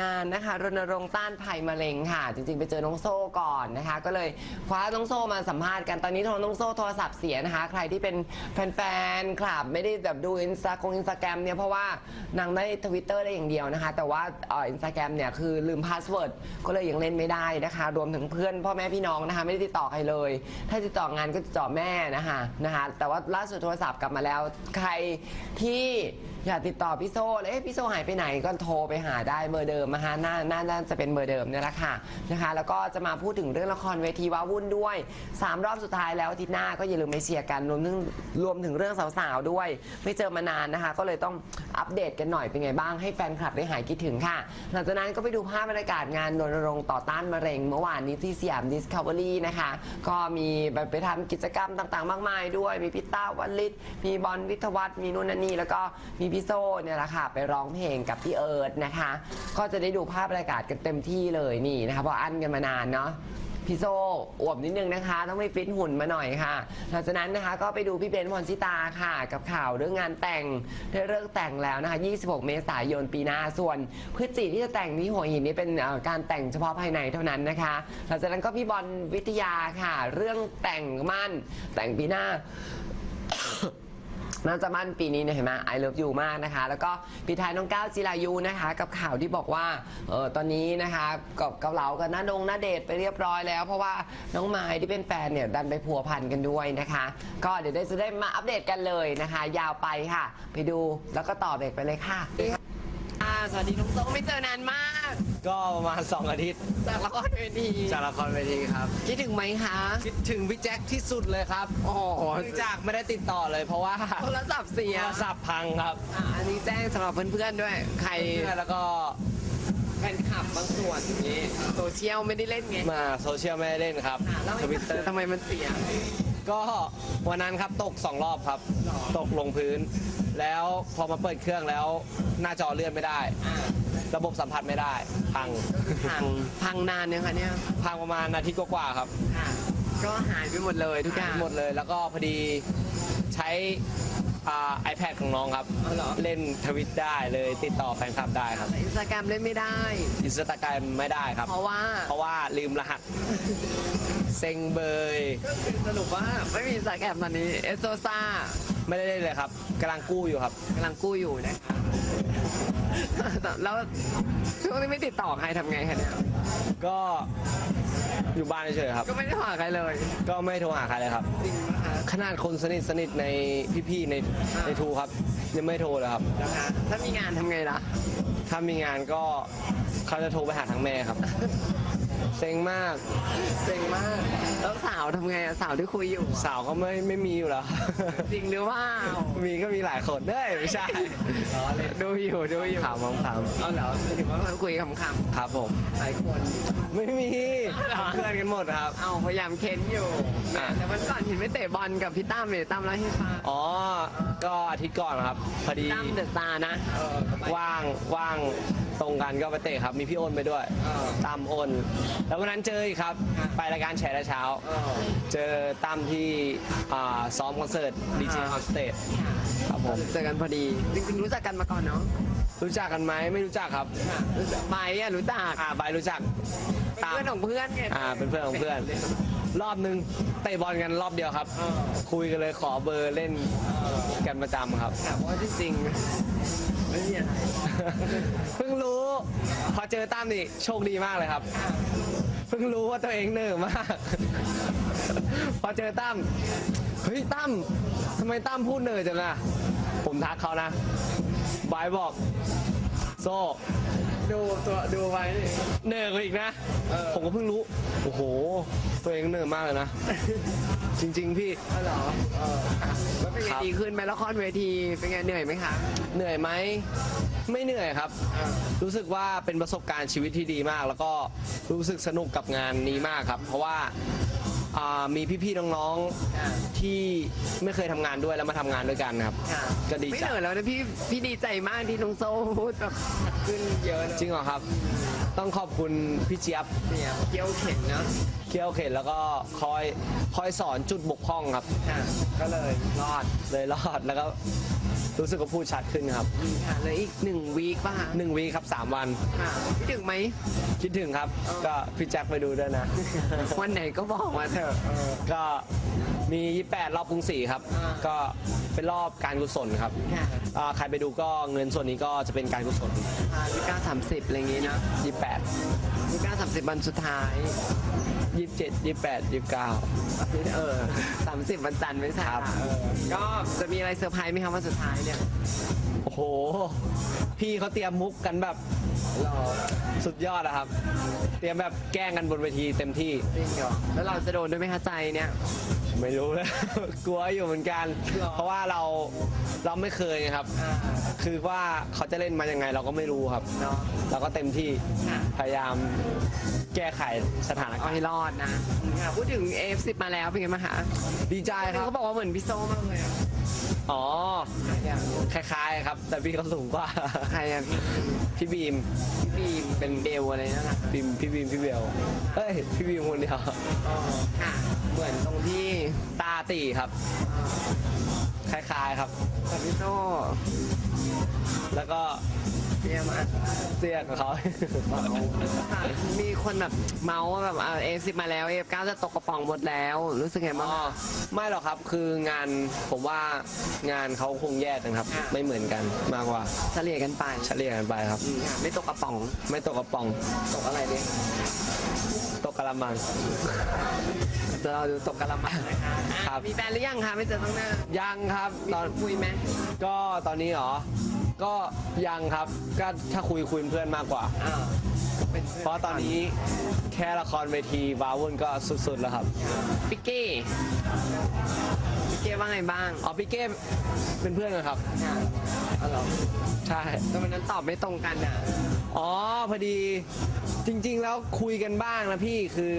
งานนะคะรณรงค์ต้านภัยมะเร็งค่ะ จริงๆ ไปเจอน้องโซ่ก่อนนะคะ ก็เลยคว้าน้องโซ่มาสัมภาษณ์กันตอนนี้โทรน้องโซ่โทรศัพท์เสียนะคะ ใครที่เป็นแฟนๆคลับไม่ได้แบบดูอินสตาอินสตาแกรมเนี่ยเพราะว่านางได้ทวิตเตอร์ได้อย่างเดียวนะคะ แต่ว่าอินสตาแกรมเนี่ยคือลืมพาสเวิร์ดก็เลยยังเล่นไม่ได้นะคะ รวมถึงเพื่อนพ่อแม่พี่น้องนะคะ ไม่ได้ติดต่อใครเลย ถ้าติดต่องานก็ติดต่อแม่นะคะนะคะ แต่ว่าล่าสุดโทรศัพท์กลับมาแล้วใครที่ อยากติดต่อพี่โซ่แล้วเอ๊ะพี่โซ่หายไปไหนก็โทรไปหาได้เบอร์เดิมนะคะน่าน่าน่าจะเป็นเบอร์เดิมเนี่ยแหละค่ะนะคะ แล้วก็จะมาพูดถึงเรื่องละครเวทีว้าวุ่นด้วย3รอบสุดท้ายแล้วอาทิตย์หน้าก็อย่าลืมไปเชียร์กันรวมถึงรวมถึงเรื่องสาวๆด้วย ไม่เจอมานานนะคะ ก็เลยต้องอัปเดตกันหน่อยเป็นไงบ้างให้แฟนคลับได้หายคิดถึงค่ะ หลังจากนั้นก็ไปดูภาพบรรยากาศงานรณรงค์ต่อต้านมะเร็ง เมื่อวานนี้ที่สยามดิสคัฟเวอรี่นะคะ ก็มีไปทำกิจกรรมต่างๆ มากมายด้วย มีพี่ต้าวันลิศมีบอลวิทวัฒน์มีนุ่นนนนี่แล้วก็มีพี่โซ่เนี่ยแหละค่ะ ไปร้องเพลงกับพี่เอิร์ธนะคะ ก็จะได้ดูภาพบรรยากาศกันเต็มที่เลยนี่นะคะเพราะอั้นกันมานานเนาะพี่โซ่อวบนิดนึงนะคะ ต้องไปฟิตหุ่นมาหน่อยค่ะ หลังจากนั้นนะคะก็ไปดูพี่เบนซ์พรชิตาค่ะ กับข่าวเรื่องงานแต่งได้เลิกแต่งแล้วนะคะ 26 เมษายนปีหน้าส่วนพฤศจิที่จะแต่งที่หัวหินนี่เป็นการแต่งเฉพาะภายในเท่านั้นนะคะ หลังจากนั้นก็พี่บอลวิทยาค่ะ เรื่องแต่งมั่นแต่งปีหน้า น่าจะมั่นปีนี้เนี่ยเห็นไหมไอเลิฟยูมากนะคะ แล้วก็ปีท้ายน้องก้าวจิรายุนะคะ กับข่าวที่บอกว่าเออตอนนี้นะคะกับเกาเหลากับน้าดงน้าเดทไปเรียบร้อยแล้ว เพราะว่าน้องไม้ที่เป็นแฟนเนี่ยดันไปพัวพันกันด้วยนะคะ ก็เดี๋ยวได้จะได้มาอัปเดตกันเลยนะคะ ยาวไปค่ะ ไปดูแล้วก็ต่อเบรกไปเลยค่ะ สวัสดีน้องโซ่ไม่เจอนานมาก ก็ประมาณ 2 อาทิตย์ จากละครเวทีจากละครเวทีครับ คิดถึงไหมคะ คิดถึงพี่แจ็คที่สุดเลยครับโอ้โหเนื่องจากไม่ได้ติดต่อเลยเพราะว่าโทรศัพท์เสียโทรศัพท์พังครับอะอันนี้แจ้งสำหรับเพื่อนๆด้วย ใครแล้วก็แฟนคลับบางส่วนนี้โซเชียลไม่ได้เล่นไงมาโซเชียลไม่ได้เล่นครับแล้วทวิตเตอร์ทำไมมันเสีย ก็วันนั้นครับตก 2 รอบครับ ตกลงพื้น แล้วพอมาเปิดเครื่องแล้วหน้าจอเลื่อนไม่ได้ ระบบสัมผัสไม่ได้ พัง พังพังนานเนี่ยคะเนี่ย พังประมาณนาทีกว่าๆครับ ค่ะ ก็หายไปหมดเลยทุกอย่างหมดเลย แล้วก็พอดีใช้อ่า iPad ของน้องครับอ๋อเหรอเล่นทวิตได้เลยติดต่อแฟนคลับได้ครับอินสตาแกรมเล่นไม่ได้ อินสตาแกรมไม่ได้ครับ เพราะว่า เพราะว่าลืมรหัส เซ็งเบย สรุปว่าไม่มีอินสตาแกรมตอนนี้ เอสโซซ่าไม่ได้เล่นเลยครับกำลังกู้อยู่ครับ กำลังกู้อยู่นะคะ แล้วช่วงนี้ไม่ติดต่อใครทำไงคะเนี่ยก็อยู่บ้านเฉยๆครับ ก็ไม่ได้หาใครเลยก็ไม่โทรหาใครเลยครับ จริงนะคะขนาดคนสนิทสนิทในพี่ๆในในทูครับ ยังไม่โทรเลยครับ นะคะถ้ามีงานทำไงล่ะถ้ามีงานก็เขาจะโทรไปหาทางแม่ครับ เซ็งมากเจ๋งมากแล้วสาวทำไงอะสาวที่คุยอยู่อะสาวก็ไม่ไม่มีอยู่แล้ว จริงหรือว่า มีก็มีหลายคนเด้ยไม่ใช่ดูอยู่ดูอยู่ถามคำถามเอาเหรอหมายถึงว่าเราคุยคำครับผม ๆหลายคน ไม่มีเหรอ เพื่อนกันหมดครับ เอาพยายามเค้นอยู่อะ แต่วันก่อนเห็นไม่เตะบอลกับพี่ตั้มเลยตั้มแล้วให้ฟังอ๋อ ก็อาทิตย์ก่อนครับ พอดีตั้มเดอะสตาร์นะเออว่างว่าง ตรงกันก็ไปเตะครับมีพี่อ้นไปด้วยเออตั้มอ้นแล้ววันนั้นเจออีกครับค่ะไปรายการแฉแต่เช้า เออ เจอตั้มที่อ่าซ้อมคอนเสิร์ตดีเจอ่าฮอสเตสครับผมเจอกันพอดีจริงๆรู้จักกันมาก่อนเนาะรู้จักกันไหมไม่รู้จักครับรู้จักไปอะรู้จักอ่าใบรู้จักเป็นเพื่อนของเพื่อนไงอ่าเป็นเพื่อนของเพื่อน รอบนึงเตะบอลกันรอบเดียวครับเออคุยกันเลยขอเบอร์เล่นกันประจำครับ แต่ว่าจริงๆ ไม่มีอะไร เพิ่งรู้ พอเจอตั้มนี่โชคดีมากเลยครับ เพิ่งรู้ว่าตัวเองเหนื่อยมาก พอเจอตั้มเฮ้ยตั้มทำไมตั้มพูดเหนื่อยจังอะผมทักเขานะบายบอก โซ่ดูตัวดูไว้ เหนื่อยกว่าอีกนะเออผมก็เพิ่งรู้ โอ้โห ตัวเองเหนื่อยมากเลยนะ จริง ๆ พี่อ๋อเหรอเอออะแล้วเป็นไงครับดีขึ้นไหมละครเวที เป็นไงเหนื่อยไหมคะเหนื่อยไหมไม่เหนื่อยครับ อ่ารู้สึกว่าเป็นประสบการณ์ชีวิตที่ดีมาก แล้วก็รู้สึกสนุกกับงานนี้มากครับ เพราะว่าอ่ามีพี่ๆน้องอ่าๆที่ไม่เคยทำงานด้วยแล้วมาทำงานด้วยกันครับ ค่ะก็ดีไม่ใจเหนื่อยแล้วนะพี่ พี่ดีใจมากที่น้องโซ่พูดแบบขึ้นเยอะเลยจริงเหรอครับ ต้องขอบคุณพี่เจี๊ยบเนี่ยเกี้ยวเข็นเนาะเคี่ยวเข็นแล้วก็คอยคอยสอนจุดบกพร่องครับ ค่ะก็เลยรอดเลยรอดแล้วก็รู้สึกว่าพูดชัดขึ้นครับค่ะเหลยอีกหนึ่งวีคป่ะคะหนึ่งวีคครับสามวันค่ะคิดถึงไหม คิดถึงครับก็พี่แจ็คไปดูด้วยนะ วันไหนก็บอกมาเถอะก็ มี 28 รอบกรุงศรีครับ อ่า ก็เป็นรอบการกุศลครับค่ะอ่าใครไปดูก็เงินส่วนนี้ก็จะเป็นการกุศลยี่เก้าสามสิบอะไรอย่างงี้นะ28 ยี่เก้าสามสิบวันสุดท้าย 27 28 29 เออสามสิบวันจันทร์ไม่ใช่ครับ เออก็จะมีอะไรเซอร์ไพรส์ไหมครับวันสุดท้ายเนี่ยโอ้โห พี่เขาเตรียมมุกกันแบบหรอสุดยอดอะครับ เตรียมแบบแกล้งกันบนเวทีเต็มที่ จริงเหรอแล้วเราจะโดนด้วยไหมคะใจเนี่ย ไม่รู้เลยกลัวอยู่เหมือนกัน หรอ เพราะว่าเราเราไม่เคยไงครับ อ่าคือว่าเขาจะเล่นมายังไงเราก็ไม่รู้ครับ เนาะเราก็เต็มที่ค่ะพยายามแก้ไขสถานเอาการณ์ให้รอดนะค่ะพูดถึง F10 มาแล้วเป็นไงบ้างคะดีใจครับเขาบอกว่าเหมือนพี่โซมากเลยอะ อ๋ออย่างคล้ายๆครับ แต่พี่เขาสูงกว่า ใครอะพี่พี่บีมพี่บีมเป็นเบลอะไรนั่นน่ะบีม พี่บีม พี่เบลเอ้ย พี่บีมคนเดียว อ๋อค่ะเหมือนตรงที่ตาตีครับ คล้ายๆครับ กับพี่โซแล้วก็ เยี่ยมมากเตี้ยกับเขาค่ะมีคนแบบเมาส์ว่าแบบเอฟสิบมาแล้วเอฟเก้าจะตกกระป๋องหมดแล้ว รู้สึกไงบ้างอ๋อไม่หรอกครับคืองานผมว่างานเขาคงแยกกันครับ ค่ะ ไม่เหมือนกันมากกว่าเฉลี่ยกันไปเฉลี่ยกันไปครับ อืมค่ะไม่ตกกระป๋อง ไม่ตกกระป๋อง ตกอะไรเนี่ยตกกระมังจะเราดูตกกระมังนะคะครับมีแฟนหรือยังคะไม่เจอตั้งนานยังครับมีตอนคุยไหมก็ตอนนี้เหรอ ก็ยังครับก็ถ้าคุยคุยเป็นเพื่อนมากกว่า อ่าเป็นพื่เพราะตอนนี้แค่ละครเวทีวาวุ่นก็สุดๆแล้วครับปิกกี้ปิกกี้ว่าไงบ้างอ๋อพี่เก้เป็นเพื่อนกันครับค่ะอ๋อเหรอใช่ แต่วันนั้นตอบไม่ตรงกันอะ อ๋อพอดีจริง ๆ แล้วคุยกันบ้างนะพี่คือ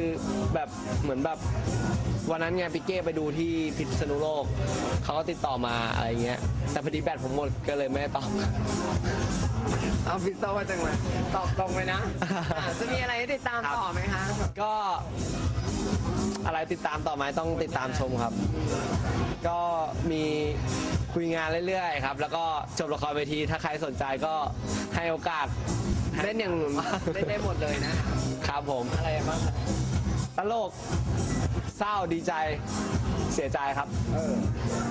แบบเหมือนแบบ วันนั้นไงพี่เก้ไปดูที่พิษณุโลก เขาก็ติดต่อมาอะไรเงี้ย แต่พอดีแบตผมหมดก็เลยไม่ได้ตอบ เอาพิซซ่าจังเลยตอบตรงเลยนะอะจะมีอะไรให้ติดตามครับต่อไหมคะ ก็อะไรติดตามต่อไหมต้องติดตามชมครับ ก็มีคุยงานเรื่อยๆครับ แล้วก็จบละครเวทีถ้าใครสนใจก็ให้โอกาสเล่นอย่างเล่นได้หมดเลยนะ ครับผมอะไรบ้างคะตลกเศร้าดีใจเสียใจครับเออ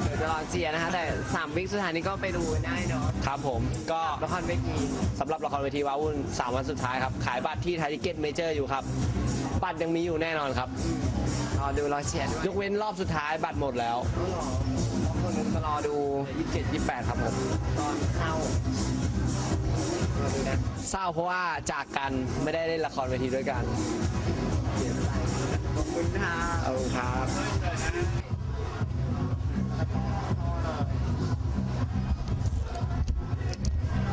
เดี๋ยวจะรอเชียร์นะคะ แต่สามวิคสุดท้ายนี้ก็ไปดูได้เนาะครับผมก็ละครเวทีสำหรับละครเวทีว้าวุ่น 3 วันสุดท้ายครับ ขายบัตรที่ไทยทิเก็ตเมเจอร์อยู่ครับบัตรยังมีอยู่แน่นอนครับ รอดูรอเชียร์ด้วยยกเว้นรอบสุดท้ายบัตรหมดแล้วเอาเหรอคนจะรอดู 27 28 ครับผมตอนเข้ารอดูนะเศร้าเพราะว่าจากกันไม่ได้เล่นละครเวทีด้วยกันขอบ คุณครับเอาครับ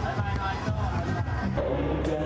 Bye bye, bye.